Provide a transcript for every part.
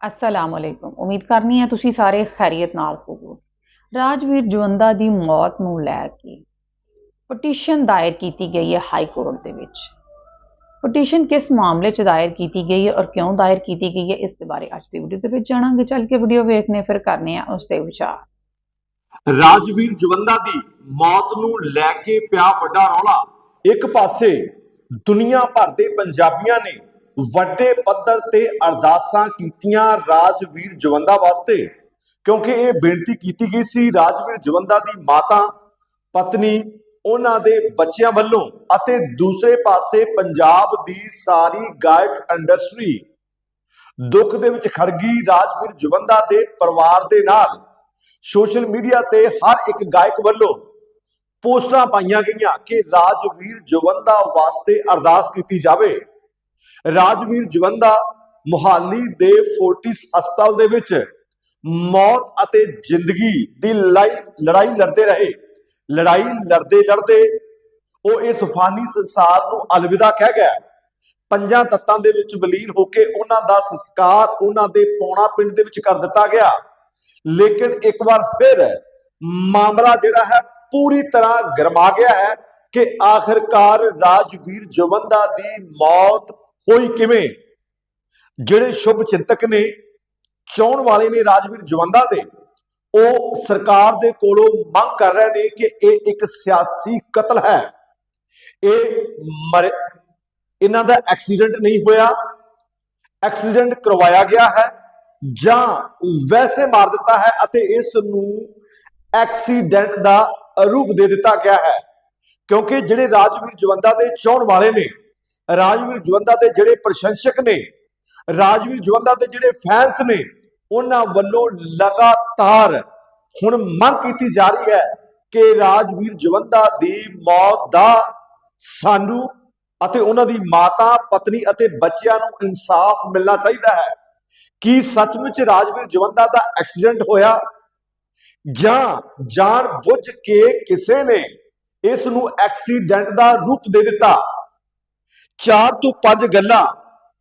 ਅਸਲਾਮ ਅਲੈਕੁਮ ਉਮੀਦ ਕਰਨੀ ਹੈ ਤੁਸੀਂ ਸਾਰੇ ਖੈਰੀਅਤ ਨਾਲ ਹੋਵੋਗੇ। ਰਾਜਵੀਰ ਜਵੰਦਾ ਦੀ ਮੌਤ ਨੂੰ ਲੈ ਕੇ ਪਟੀਸ਼ਨ ਦਾਇਰ ਕੀਤੀ ਗਈ ਹੈ ਹਾਈ ਕੋਰਟ ਦੇ ਵਿੱਚ। ਪਟੀਸ਼ਨ ਕਿਸ ਮਾਮਲੇ 'ਚ ਦਾਇਰ ਕੀਤੀ ਗਈ ਹੈ ਔਰ ਕਿਉਂ ਦਾਇਰ ਕੀਤੀ ਗਈ ਹੈ, ਇਸ ਦੇ ਬਾਰੇ ਅੱਜ ਦੀ ਵੀਡੀਓ ਦੇ ਵਿੱਚ ਜਾਣਾਂਗੇ। ਚੱਲ ਕੇ ਵੀਡੀਓ ਵੇਖਨੇ, ਫਿਰ ਕਰਨੇ ਆ ਉਸ ਦੇ ਵਿਚਾਰ। ਰਾਜਵੀਰ ਜਵੰਦਾ ਦੀ ਮੌਤ ਨੂੰ ਲੈ ਕੇ ਪਿਆ ਵੱਡਾ ਰੌਲਾ। ਇੱਕ ਪਾਸੇ ਦੁਨੀਆ ਭਰ ਦੇ ਪੰਜਾਬੀਆਂ ਨੇ ਵੱਡੇ ਪੱਧਰ ਤੇ ਅਰਦਾਸਾਂ ਕੀਤੀਆਂ ਰਾਜਵੀਰ ਜਵੰਦਾ ਵਾਸਤੇ, ਕਿਉਂਕਿ ਇਹ ਬੇਨਤੀ ਕੀਤੀ ਗਈ ਸੀ ਰਾਜਵੀਰ ਜਵੰਦਾ ਦੀ ਮਾਤਾ, ਪਤਨੀ, ਉਹਨਾਂ ਦੇ ਬੱਚਿਆਂ ਵੱਲੋਂ ਅਤੇ ਦੂਸਰੇ ਪਾਸੇ ਪੰਜਾਬ ਦੀ ਸਾਰੀ ਗਾਇਕ ਇੰਡਸਟਰੀ ਦੁੱਖ ਦੇ ਵਿੱਚ ਖੜ ਗਈ ਰਾਜਵੀਰ ਜਵੰਦਾ ਦੇ ਪਰਿਵਾਰ ਦੇ ਨਾਲ। ਸੋਸ਼ਲ ਮੀਡੀਆ ਤੇ ਹਰ ਇੱਕ ਗਾਇਕ ਵੱਲੋਂ ਪੋਸਟਾਂ ਪਾਈਆਂ ਗਈਆਂ ਕਿ ਰਾਜਵੀਰ ਜਵੰਦਾ ਵਾਸਤੇ ਅਰਦਾਸ ਕੀਤੀ ਜਾਵੇ। ਰਾਜਵੀਰ ਜਵੰਦਾ ਮੁਹਾਲੀ ਦੇ ਫੋਰਟਿਸ ਹਸਪਤਾਲ ਦੇ ਵਿੱਚ ਮੌਤ ਅਤੇ ਜ਼ਿੰਦਗੀ ਦੀ ਲੜਾਈ ਲੜਦੇ ਰਹੇ। ਲੜਾਈ ਲੜਦੇ ਲੜਦੇ ਉਹ ਇਸ ਫਾਨੀ ਸੰਸਾਰ ਨੂੰ ਅਲਵਿਦਾ ਕਹਿ ਗਿਆ। ਪੰਜਾਂ ਤੱਤਾਂ ਦੇ ਵਿੱਚ ਵਲੀਨ ਹੋ ਕੇ ਉਹਨਾਂ ਦਾ ਸੰਸਕਾਰ ਉਹਨਾਂ ਦੇ ਪੌਣਾ ਪਿੰਡ ਦੇ ਵਿੱਚ ਕਰ ਦਿੱਤਾ ਗਿਆ। ਲੇਕਿਨ ਇੱਕ ਵਾਰ ਫਿਰ ਮਾਮਲਾ ਜਿਹੜਾ ਹੈ ਪੂਰੀ ਤਰ੍ਹਾਂ ਗਰਮਾ ਗਿਆ ਹੈ ਕਿ ਆਖਰਕਾਰ ਰਾਜਵੀਰ ਜਵੰਦਾ ਦੀ ਮੌਤ ਹੋਈ ਕਿਵੇਂ? ਜਿਹੜੇ ਸ਼ੁਭ ਚਿੰਤਕ ਨੇ, ਚਾਹਣ ਵਾਲੇ ਨੇ ਰਾਜਵੀਰ ਜਵੰਦਾ ਦੇ, ਉਹ ਸਰਕਾਰ ਦੇ ਕੋਲੋਂ ਮੰਗ ਕਰ ਰਹੇ ਨੇ ਕਿ ਇਹ ਇੱਕ ਸਿਆਸੀ ਕਤਲ ਹੈ। ਇਹ ਮਰ- ਇਹਨਾਂ ਦਾ ਐਕਸੀਡੈਂਟ ਨਹੀਂ ਹੋਇਆ। ਐਕਸੀਡੈਂਟ ਕਰਵਾਇਆ ਗਿਆ ਹੈ ਜਾਂ ਵੈਸੇ ਮਾਰ ਦਿੱਤਾ ਹੈ ਅਤੇ ਇਸ ਨੂੰ ਐਕਸੀਡੈਂਟ ਦਾ ਰੂਪ ਦੇ ਦਿੱਤਾ ਗਿਆ ਹੈ। ਕਿਉਂਕਿ ਜਿਹੜੇ ਰਾਜਵੀਰ ਜਵੰਦਾ ਦੇ ਚਾਹਣ ਵਾਲੇ ਨੇ ਰਾਜਵੀਰ ਜਵੰਦਾ ਦੇ ਜਿਹੜੇ ਪ੍ਰਸ਼ੰਸਕ ਨੇ, ਰਾਜਵੀਰ ਜਵੰਦਾ ਦੇ ਜਿਹੜੇ ਫੈਨਸ ਨੇ, ਉਹਨਾਂ ਵੱਲੋਂ ਲਗਾਤਾਰ ਹੁਣ ਮੰਗ ਕੀਤੀ ਜਾ ਰਹੀ ਹੈ ਕਿ ਰਾਜਵੀਰ ਜਵੰਦਾ ਦੀ ਮੌਤ ਦਾ ਸਾਨੂੰ ਅਤੇ ਉਹਨਾਂ ਦੀ ਮਾਤਾ, ਪਤਨੀ ਅਤੇ ਬੱਚਿਆਂ ਨੂੰ ਇਨਸਾਫ ਮਿਲਣਾ ਚਾਹੀਦਾ ਹੈ। ਕੀ ਸੱਚਮੁੱਚ ਰਾਜਵੀਰ ਜਵੰਦਾ ਦਾ ਐਕਸੀਡੈਂਟ ਹੋਇਆ? ਜਾਂ ਜਾਣ ਬੁੱਝ ਕੇ ਕਿਸੇ ਨੇ ਇਸ ਨੂੰ ਐਕਸੀਡੈਂਟ ਦਾ ਰੂਪ ਦੇ ਦਿੱਤਾ? ਚਾਰ ਤੋਂ ਪੰਜ ਗੱਲਾਂ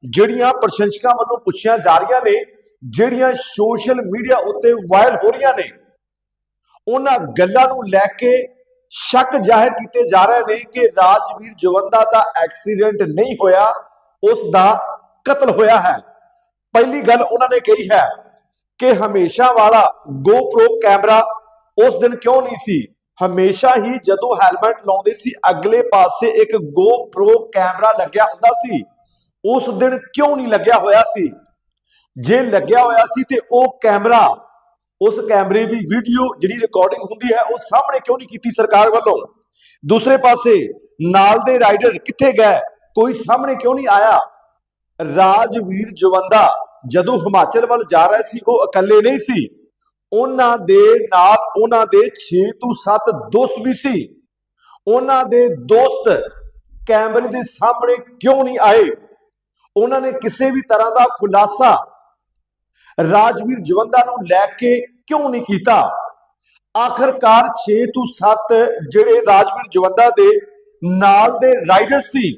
ਜਿਹੜੀਆਂ ਪ੍ਰਸ਼ੰਸਕਾਂ ਵੱਲੋਂ ਪੁੱਛੀਆਂ ਜਾ ਰਹੀਆਂ ਨੇ, ਜਿਹੜੀਆਂ ਸੋਸ਼ਲ ਮੀਡੀਆ ਉੱਤੇ ਵਾਇਰਲ ਹੋ ਰਹੀਆਂ ਨੇ, ਉਹਨਾਂ ਗੱਲਾਂ ਨੂੰ ਲੈ ਕੇ ਸ਼ੱਕ ਜ਼ਾਹਿਰ ਕੀਤੇ ਜਾ ਰਹੇ ਨੇ ਕਿ ਰਾਜਵੀਰ ਜਵੰਦਾ ਦਾ ਐਕਸੀਡੈਂਟ ਨਹੀਂ ਹੋਇਆ, ਉਸ ਦਾ ਕਤਲ ਹੋਇਆ ਹੈ। ਪਹਿਲੀ ਗੱਲ ਉਹਨਾਂ ਨੇ ਕਹੀ ਹੈ ਕਿ ਹਮੇਸ਼ਾ ਵਾਲਾ GoPro ਕੈਮਰਾ ਉਸ ਦਿਨ ਕਿਉਂ ਨਹੀਂ ਸੀ? ਹਮੇਸ਼ਾ ਹੀ ਜਦੋਂ ਹੈਲਮਟ ਲਾਉਂਦੇ ਸੀ, ਅਗਲੇ ਪਾਸੇ ਇੱਕ GoPro ਕੈਮਰਾ ਲੱਗਿਆ ਹੁੰਦਾ ਸੀ। ਉਸ ਦਿਨ ਕਿਉਂ ਨਹੀਂ ਲੱਗਿਆ ਹੋਇਆ ਸੀ? ਜੇ ਲੱਗਿਆ ਹੋਇਆ ਸੀ ਤੇ ਉਹ ਕੈਮਰਾ, ਉਸ ਕੈਮਰੇ ਦੀ ਵੀਡੀਓ ਜਿਹੜੀ ਰਿਕਾਰਡਿੰਗ ਹੁੰਦੀ ਹੈ, ਉਹ ਸਾਹਮਣੇ ਕਿਉਂ ਨਹੀਂ ਕੀਤੀ ਸਰਕਾਰ ਵੱਲੋਂ? ਦੂਸਰੇ ਪਾਸੇ, ਨਾਲ ਦੇ ਰਾਈਡਰ ਕਿੱਥੇ ਗਏ? ਕੋਈ ਸਾਹਮਣੇ ਕਿਉਂ ਨਹੀਂ ਆਇਆ? ਰਾਜਵੀਰ ਜਵੰਦਾ ਜਦੋਂ ਹਿਮਾਚਲ ਵੱਲ ਜਾ ਰਿਹਾ ਸੀ, ਉਹ ਇਕੱਲੇ ਨਹੀਂ ਸੀ। ਉਹਨਾਂ ਦੇ ਨਾਲ ਉਹਨਾਂ ਦੇ 6 ਤੋਂ 7 ਦੋਸਤ ਵੀ ਸੀ। ਉਹਨਾਂ ਦੇ ਦੋਸਤ ਕੈਮਰੇ ਦੇ ਸਾਹਮਣੇ ਕਿਉਂ ਨਹੀਂ ਆਏ? ਉਹਨਾਂ ਨੇ ਕਿਸੇ ਵੀ ਤਰ੍ਹਾਂ ਦਾ ਖੁਲਾਸਾ ਰਾਜਵੀਰ ਜਵੰਦਾ ਨੂੰ ਲੈ ਕੇ ਕਿਉਂ ਨਹੀਂ ਕੀਤਾ? ਆਖਰਕਾਰ 6 ਤੋਂ 7 ਜਿਹੜੇ ਰਾਜਵੀਰ ਜਵੰਦਾ ਦੇ ਨਾਲ ਦੇ ਰਾਈਡਰ ਸੀ,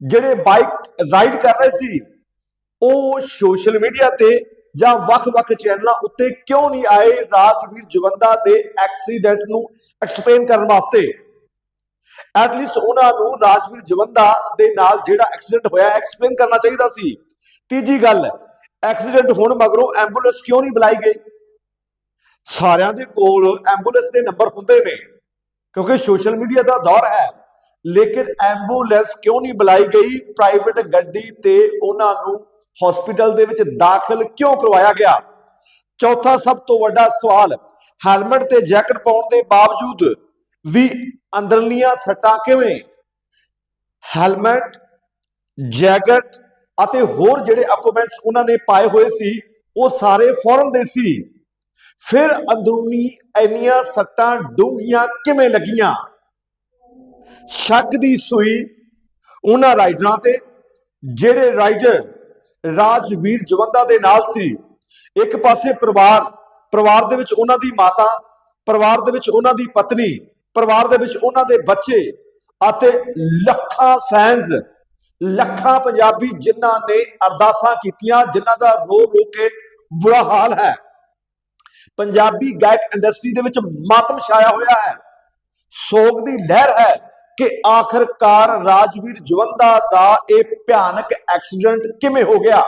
ਜਿਹੜੇ ਬਾਈਕ ਰਾਈਡ ਕਰ ਰਹੇ ਸੀ, ਉਹ ਸੋਸ਼ਲ ਮੀਡੀਆ ਤੇ ਜਾਂ ਵੱਖ-ਵੱਖ ਚੈਨਲਾਂ ਉੱਤੇ ਕਿਉਂ ਨਹੀਂ ਆਏ ਰਾਜਵੀਰ ਜਵੰਦਾ ਦੇ ਐਕਸੀਡੈਂਟ ਨੂੰ ਐਕਸਪਲੇਨ ਕਰਨ ਵਾਸਤੇ? ਐਟਲੀਸਟ ਉਹਨਾਂ ਨੂੰ ਰਾਜਵੀਰ ਜਵੰਦਾ ਦੇ ਨਾਲ ਜਿਹੜਾ ਐਕਸੀਡੈਂਟ ਹੋਇਆ, ਐਕਸਪਲੇਨ ਕਰਨਾ ਚਾਹੀਦਾ ਸੀ। ਤੀਜੀ ਗੱਲ, ਐਕਸੀਡੈਂਟ ਹੋਣ ਮਗਰੋਂ ਐਂਬੂਲੈਂਸ ਕਿਉਂ ਨਹੀਂ ਬੁਲਾਈ ਗਈ? ਸਾਰਿਆਂ ਦੇ ਕੋਲ ਐਂਬੂਲੈਂਸ ਦੇ ਨੰਬਰ ਹੁੰਦੇ ਨੇ, ਕਿਉਂਕਿ ਸੋਸ਼ਲ ਮੀਡੀਆ ਦਾ ਦੌਰ ਹੈ। ਲੇਕਿਨ ਐਂਬੂਲੈਂਸ ਕਿਉਂ ਨਹੀਂ ਬੁਲਾਈ ਗਈ? ਪ੍ਰਾਈਵੇਟ ਗੱਡੀ ਤੇ ਉਹਨਾਂ ਨੂੰ ਹਸਪੀਟਲ ਦੇ ਵਿੱਚ ਦਾਖਲ ਕਿਉਂ ਕਰਵਾਇਆ ਗਿਆ? ਚੌਥਾ ਸਭ ਤੋਂ ਵੱਡਾ ਸਵਾਲ, ਹੈਲਮਟ ਤੇ ਜੈਕਟ ਪਾਉਣ ਦੇ ਬਾਵਜੂਦ ਵੀ ਅੰਦਰਲੀਆਂ ਸੱਟਾਂ ਕਿਵੇਂ? ਹੈਲਮਟ, ਜੈਕਟ ਅਤੇ ਹੋਰ ਜਿਹੜੇ ਅਕੂਮੈਂਟਸ ਉਹਨਾਂ ਨੇ ਪਾਏ ਹੋਏ ਸੀ, ਉਹ ਸਾਰੇ ਫੌਰਨ ਦੇ ਸੀ। ਫਿਰ ਅੰਦਰੂਨੀ ਇੰਨੀਆਂ ਸੱਟਾਂ ਡੂੰਘੀਆਂ ਕਿਵੇਂ ਲੱਗੀਆਂ? ਸ਼ੱਕ ਦੀ ਸੂਈ ਉਹਨਾਂ ਰਾਈਡਰਾਂ ਤੇ, ਜਿਹੜੇ ਰਾਈਡਰ ਰਾਜਵੀਰ ਜਵੰਦਾ ਦੇ ਨਾਲ ਸੀ। ਇੱਕ ਪਾਸੇ ਪਰਿਵਾਰ ਪਰਿਵਾਰ ਦੇ ਵਿੱਚ ਉਹਨਾਂ ਦੀ ਮਾਤਾ, ਪਰਿਵਾਰ ਦੇ ਵਿੱਚ ਉਹਨਾਂ ਦੀ ਪਤਨੀ, ਪਰਿਵਾਰ ਦੇ ਵਿੱਚ ਉਹਨਾਂ ਦੇ ਬੱਚੇ ਅਤੇ ਲੱਖਾਂ ਫੈਨਸ ਲੱਖਾਂ ਪੰਜਾਬੀ ਜਿਨ੍ਹਾਂ ਨੇ ਅਰਦਾਸਾਂ ਕੀਤੀਆਂ, ਜਿਨ੍ਹਾਂ ਦਾ ਰੋ ਰੋ ਕੇ ਬੁਰਾ ਹਾਲ ਹੈ। ਪੰਜਾਬੀ ਗਾਇਕ ਇੰਡਸਟਰੀ ਦੇ ਵਿੱਚ ਮਾਤਮ ਛਾਇਆ ਹੋਇਆ ਹੈ। ਸੋਗ ਦੀ ਲਹਿਰ ਹੈ। ਕਿ ਆਖਰਕਾਰ ਰਾਜਵੀਰ ਜਵੰਦਾ ਦਾ ਇਹ ਭਿਆਨਕ ਐਕਸੀਡੈਂਟ ਕਿਵੇਂ ਹੋ ਗਿਆ?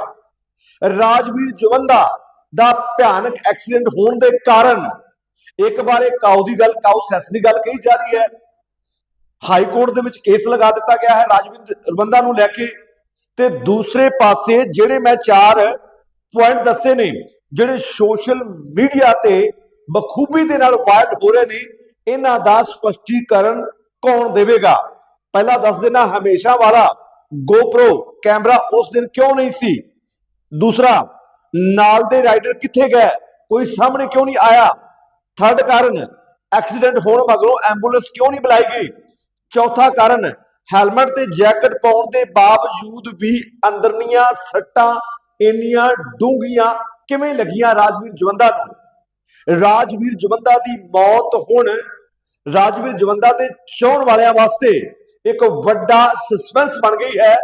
ਰਾਜਵੀਰ ਜਵੰਦਾ ਦਾ ਭਿਆਨਕ ਐਕਸੀਡੈਂਟ ਹੋਣ ਦੇ ਕਾਰਨ ਇੱਕ ਬਾਰੇ ਕਾਉ ਦੀ ਗੱਲ ਕਾਉ ਸੈਸ ਦੀ ਗੱਲ ਕਹੀ ਜਾ ਰਹੀ ਹੈ। ਹਾਈ ਕੋਰਟ ਦੇ ਵਿੱਚ ਕੇਸ ਲਗਾ ਦਿੱਤਾ ਗਿਆ ਹੈ ਰਾਜਵੀਰ ਜਵੰਦਾ ਨੂੰ ਲੈ ਕੇ ਤੇ ਦੂਸਰੇ ਪਾਸੇ ਜਿਹੜੇ ਮੈਂ ਚਾਰ ਪੁਆਇੰਟ ਦੱਸੇ ਨੇ, ਜਿਹੜੇ ਸੋਸ਼ਲ ਮੀਡੀਆ ਤੇ ਬਖੂਬੀ ਦੇ ਨਾਲ ਵਾਇਰਲ ਹੋ ਰਹੇ ਨੇ, ਇਹਨਾਂ ਦਾ ਸਪਸ਼ਟੀਕਰਨ ਕੌਣ ਦੇਵੇਗਾ? ਪਹਿਲਾਂ ਦੱਸ ਦੇਣਾ ਹਮੇਸ਼ਾ ਵਾਲਾ GoPro ਕੈਮਰਾ ਉਸ ਦਿਨ ਕਿਉਂ ਨਹੀਂ ਸੀ? ਦੂਸਰਾ, ਨਾਲ ਦੇ ਰਾਈਡਰ ਕਿੱਥੇ ਗਏ? ਕੋਈ ਸਾਹਮਣੇ ਕਿਉਂ ਨਹੀਂ ਆਇਆ? ਥਰਡ ਕਾਰਨ ਐਕਸੀਡੈਂਟ ਹੋਣ ਮਗਰੋਂ ਐਂਬੂਲੈਂਸ ਕਿਉਂ ਨਹੀਂ ਬੁਲਾਈ ਗਈ ਚੌਥਾ ਕਾਰਨ ਹੈਲਮਟ ਤੇ ਜੈਕਟ ਪਾਉਣ ਦੇ ਬਾਵਜੂਦ ਵੀ ਅੰਦਰਨੀਆਂ ਸੱਟਾਂ ਇੰਨੀਆਂ ਡੂੰਘੀਆਂ ਕਿਵੇਂ ਲੱਗੀਆਂ ਰਾਜਵੀਰ ਜਵੰਦਾ ਨੂੰ? ਰਾਜਵੀਰ ਜਵੰਦਾ ਦੀ ਮੌਤ ਹੁਣ ਰਾਜਵੀਰ ਜਵੰਦਾ ਦੇ ਚਾਹਣ ਵਾਲਿਆਂ ਵਾਸਤੇ ਇੱਕ ਵੱਡਾ ਸਸਪੈਂਸ ਬਣ ਗਈ ਹੈ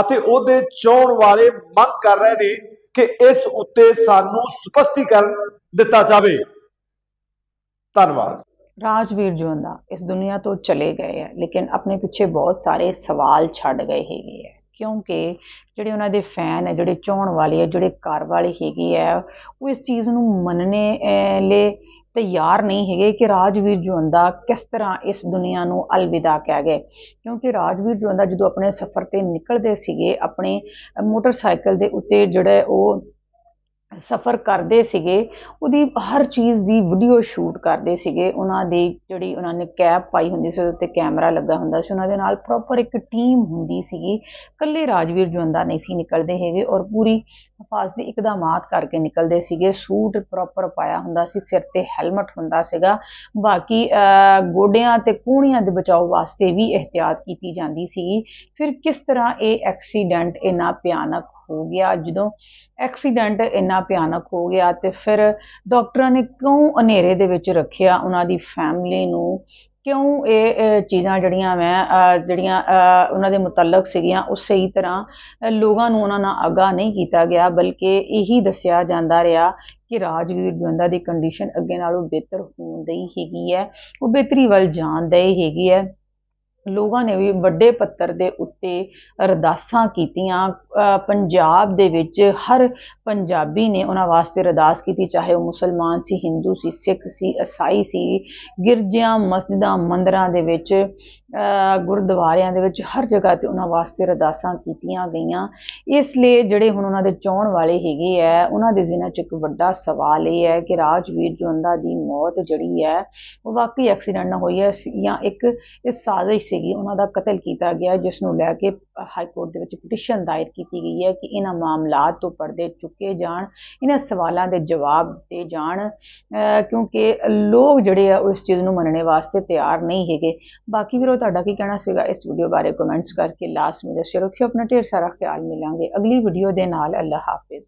ਅਤੇ ਉਹਦੇ ਚਾਹਣ ਵਾਲੇ ਮੰਗ ਕਰ ਰਹੇ ਨੇ ਕਿ ਇਸ ਉੱਤੇ ਸਾਨੂੰ ਸਪਸ਼ਟੀਕਰਨ ਦਿੱਤਾ ਜਾਵੇ। ਧੰਨਵਾਦ। ਰਾਜਵੀਰ ਜਵੰਦਾ, ਇਸ ਦੁਨੀਆ ਤੋਂ ਚਲੇ ਗਏ ਹੈ ਲੇਕਿਨ ਆਪਣੇ ਪਿੱਛੇ ਬਹੁਤ ਸਾਰੇ ਸਵਾਲ ਛੱਡ ਗਏ ਹੈਗੇ ਹੈ ਕਿਉਂਕਿ ਜਿਹੜੇ ਉਹਨਾਂ ਦੇ ਫੈਨ ਹੈ ਜਿਹੜੇ ਚਾਹਣ ਵਾਲੇ ਹੈ ਜਿਹੜੇ ਘਰ ਵਾਲੇ ਹੈਗੇ ਹੈ ਉਹ ਇਸ ਚੀਜ਼ ਨੂੰ ਮੰਨਣੇ ਲਈ ਤਿਆਰ ਨਹੀਂ ਹੈਗੇ ਕਿ ਰਾਜਵੀਰ ਜਵੰਦਾ ਕਿਸ ਤਰ੍ਹਾਂ ਇਸ ਦੁਨੀਆ ਨੂੰ ਅਲਵਿਦਾ ਕਹਿ ਗਏ। ਕਿਉਂਕਿ ਰਾਜਵੀਰ ਜਵੰਦਾ ਜਦੋਂ ਆਪਣੇ ਸਫ਼ਰ ਤੇ ਨਿਕਲਦੇ ਸੀਗੇ, ਆਪਣੇ ਮੋਟਰਸਾਈਕਲ ਦੇ ਉੱਤੇ ਜਿਹੜਾ ਉਹ ਸਫ਼ਰ ਕਰਦੇ ਸੀਗੇ, ਉਹਦੀ ਹਰ ਚੀਜ਼ ਦੀ ਵੀਡੀਓ ਸ਼ੂਟ ਕਰਦੇ ਸੀਗੇ। ਉਹਨਾਂ ਦੀ ਜਿਹੜੀ ਉਹਨਾਂ ਨੇ ਕੈਪ ਪਾਈ ਹੁੰਦੀ ਸੀ, ਉਹਦੇ ਉੱਤੇ ਕੈਮਰਾ ਲੱਗਾ ਹੁੰਦਾ ਸੀ। ਉਹਨਾਂ ਦੇ ਨਾਲ ਪ੍ਰੋਪਰ ਇੱਕ ਟੀਮ ਹੁੰਦੀ ਸੀਗੀ। ਇਕੱਲੇ ਰਾਜਵੀਰ ਜਵੰਦਾ ਨਹੀਂ ਸੀ ਨਿਕਲਦੇ ਹੈਗੇ ਔਰ ਪੂਰੀ ਹਿਫਾਜ਼ਤ ਦੀ ਇਕਦਮਾਤ ਕਰਕੇ ਨਿਕਲਦੇ ਸੀਗੇ। ਸੂਟ ਪ੍ਰੋਪਰ ਪਾਇਆ ਹੁੰਦਾ ਸੀ, ਸਿਰ ਤੇ ਹੈਲਮਟ ਹੁੰਦਾ ਸੀਗਾ। ਬਾਕੀ ਗੋਡਿਆਂ ਤੇ ਕੂਣੀਆਂ ਦੇ ਬਚਾਓ ਵਾਸਤੇ ਵੀ ਇਹਤਿਆਤ ਕੀਤੀ ਜਾਂਦੀ ਸੀਗੀ। ਫਿਰ ਕਿਸ ਤਰ੍ਹਾਂ ਇਹ ਐਕਸੀਡੈਂਟ ਇੰਨਾ ਭਿਆਨਕ ਹੋ ਗਿਆ। ਜਦੋਂ ਐਕਸੀਡੈਂਟ ਇੰਨਾ ਭਿਆਨਕ ਹੋ ਗਿਆ ਤੇ ਫਿਰ ਡਾਕਟਰਾਂ ਨੇ ਕਿਉਂ ਹਨੇਰੇ ਦੇ ਵਿੱਚ ਰੱਖਿਆ? ਉਹਨਾਂ ਦੀ ਫੈਮਿਲੀ ਨੂੰ ਕਿਉਂ ਇਹ ਚੀਜ਼ਾਂ ਜਿਹੜੀਆਂ ਮੈਂ ਜਿਹੜੀਆਂ ਉਹਨਾਂ ਦੇ ਮੁਤਲਕ ਸੀਗੀਆਂ, ਉਹ ਸਹੀ ਤਰ੍ਹਾਂ ਲੋਕਾਂ ਨੂੰ ਉਹਨਾਂ ਨਾਲ ਆਗਾਹ ਨਹੀਂ ਕੀਤਾ ਗਿਆ, ਬਲਕਿ ਇਹੀ ਦੱਸਿਆ ਜਾਂਦਾ ਰਿਹਾ ਕਿ ਰਾਜਵੀਰ ਜਵੰਦਾ ਦੀ ਕੰਡੀਸ਼ਨ ਅੱਗੇ ਨਾਲੋਂ ਬਿਹਤਰ ਹੋਣ ਦੀ ਹੈਗੀ ਹੈ। ਉਹ ਬਿਹਤਰੀ ਵੱਲ ਜਾਣ ਦੀ ਹੈਗੀ ਹੈ। ਲੋਕਾਂ ਨੇ ਵੀ ਵੱਡੇ ਪੱਤਰ ਦੇ ਉੱਤੇ ਅਰਦਾਸਾਂ ਕੀਤੀਆਂ। ਪੰਜਾਬ ਦੇ ਵਿੱਚ ਹਰ ਪੰਜਾਬੀ ਨੇ ਉਹਨਾਂ ਵਾਸਤੇ ਅਰਦਾਸ ਕੀਤੀ, ਚਾਹੇ ਉਹ ਮੁਸਲਮਾਨ ਸੀ, ਹਿੰਦੂ ਸੀ, ਸਿੱਖ ਸੀ, ਈਸਾਈ ਸੀ। ਗਿਰਜਿਆਂ ਮਸਜਿਦਾਂ, ਮੰਦਰਾਂ ਦੇ ਵਿੱਚ ਗੁਰਦੁਆਰਿਆਂ ਦੇ ਵਿੱਚ ਹਰ ਜਗ੍ਹਾ ਤੇ ਉਹਨਾਂ ਵਾਸਤੇ ਅਰਦਾਸਾਂ ਕੀਤੀਆਂ ਗਈਆਂ। ਇਸ ਲਈ ਜਿਹੜੇ ਹੁਣ ਉਹਨਾਂ ਦੇ ਚਾਹਣ ਵਾਲੇ ਹੈਗੇ ਆ, ਉਹਨਾਂ ਦੇ ਜ਼ਿਹਨਾਂ 'ਚ ਇੱਕ ਵੱਡਾ ਸਵਾਲ ਇਹ ਹੈ ਕਿ ਰਾਜਵੀਰ ਜਵੰਦਾ ਦੀ ਮੌਤ ਜਿਹੜੀ ਹੈ, ਉਹ ਵਾਕਈ ਐਕਸੀਡੈਂਟ ਨਾਲ ਹੋਈ ਹੈ ਸ- ਜਾਂ ਇੱਕ ਇਹ ਸਾਜ਼ਿਸ਼ ਸੀਗੀ, ਉਹਨਾਂ ਦਾ ਕਤਲ ਕੀਤਾ ਗਿਆ ਜਿਸ ਨੂੰ ਲੈ ਕੇ ਹਾਈ ਕੋਰਟ ਦੇ ਵਿੱਚ ਪਟੀਸ਼ਨ ਦਾਇਰ ਕੀਤੀ ਗਈ ਹੈ ਕਿ ਇਹਨਾਂ ਮਾਮਲਾਤ ਤੋਂ ਪਰਦੇ ਚੁੱਕੇ ਜਾਣ, ਇਹਨਾਂ ਸਵਾਲਾਂ ਦੇ ਜਵਾਬ ਦਿੱਤੇ ਜਾਣ ਕਿਉਂਕਿ ਲੋਕ ਜਿਹੜੇ ਆ ਉਹ ਇਸ ਚੀਜ਼ ਨੂੰ ਮੰਨਣੇ ਵਾਸਤੇ ਤਿਆਰ ਨਹੀਂ ਹੈਗੇ। ਬਾਕੀ ਵੀਰੋ, ਤੁਹਾਡਾ ਕੀ ਕਹਿਣਾ ਸੀਗਾ ਇਸ ਵੀਡੀਓ ਬਾਰੇ? ਕਮੈਂਟਸ ਕਰਕੇ ਲਾਸਟ ਵਿੱਚ ਦੱਸਿਓ। ਰੱਖਿਓ ਆਪਣਾ ਢੇਰ ਸਾਰਾ ਖਿਆਲ, ਮਿਲਾਂਗੇ ਅਗਲੀ ਵੀਡੀਓ ਦੇ ਨਾਲ। ਅੱਲਾ ਹਾਫਿਜ਼।